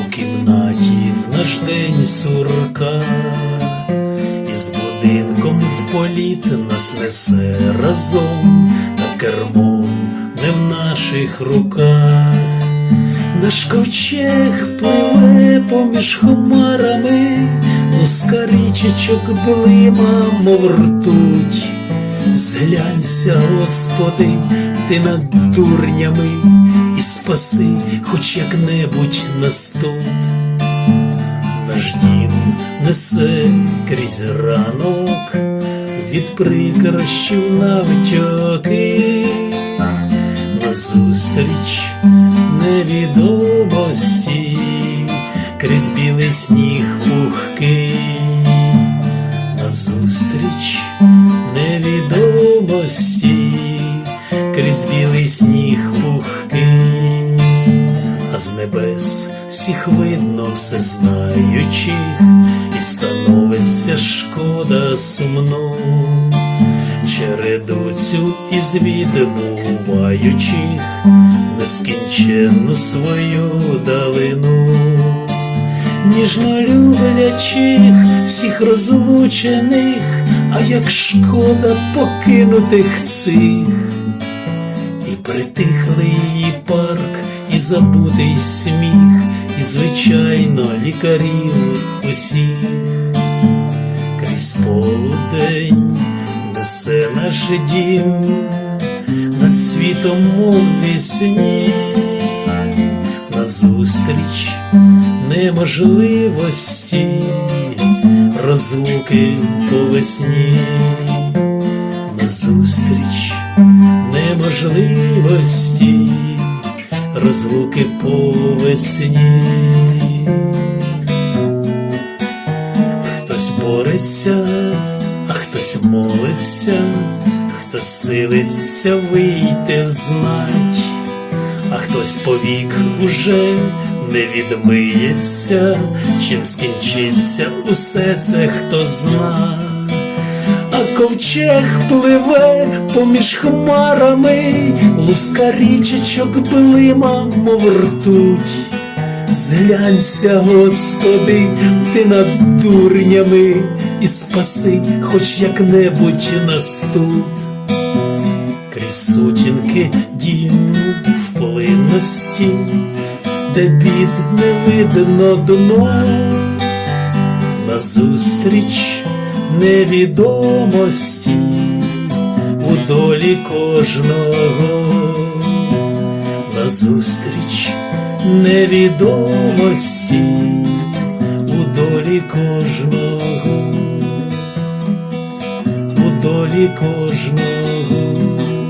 у кімнаті в наш день сурка, із будинком в політ нас несе разом, та кермом не в наших руках. Наш ковчег пливе поміж хмарами, луска річечок блима, мов ртуть. Зглянься, Господи, ти над дурнями і спаси хоч як-небудь нас тут. Наш дім несе крізь ранок від прикрощів навтьоки, назустріч невідомості, крізь білий сніг пухкий, назустріч крізь білий сніг пухкий, а з небес всіх видно все знаючих, і становиться шкода сумну, череду цю із відбуваючих, нескінченну свою далину. Ніжно люблячих всіх розлучених, а як шкода покинутих цих, і притихлий її парк, і забутий сміх, і звичайно лікарів усіх, крізь полудень несе наш дім над світом мов вісні, назустріч неможливості, розлуки по весні, назустріч неможливості, розлуки по весні. Хтось бореться, а хтось молиться, хтось силиться вийти взнать а хтось повік уже не відмиється, чим скінчиться усе це, хто зна, а ковчег пливе поміж хмарами, луска річечок блима, мов ртуть. Зглянься, Господи, ти над дурнями і спаси, хоч як-небудь нас тут. Крізь сутінки дім в плинності, де бід не видно дно, назустріч невідомості у долі кожного, назустріч невідомості у долі кожного, у долі кожного.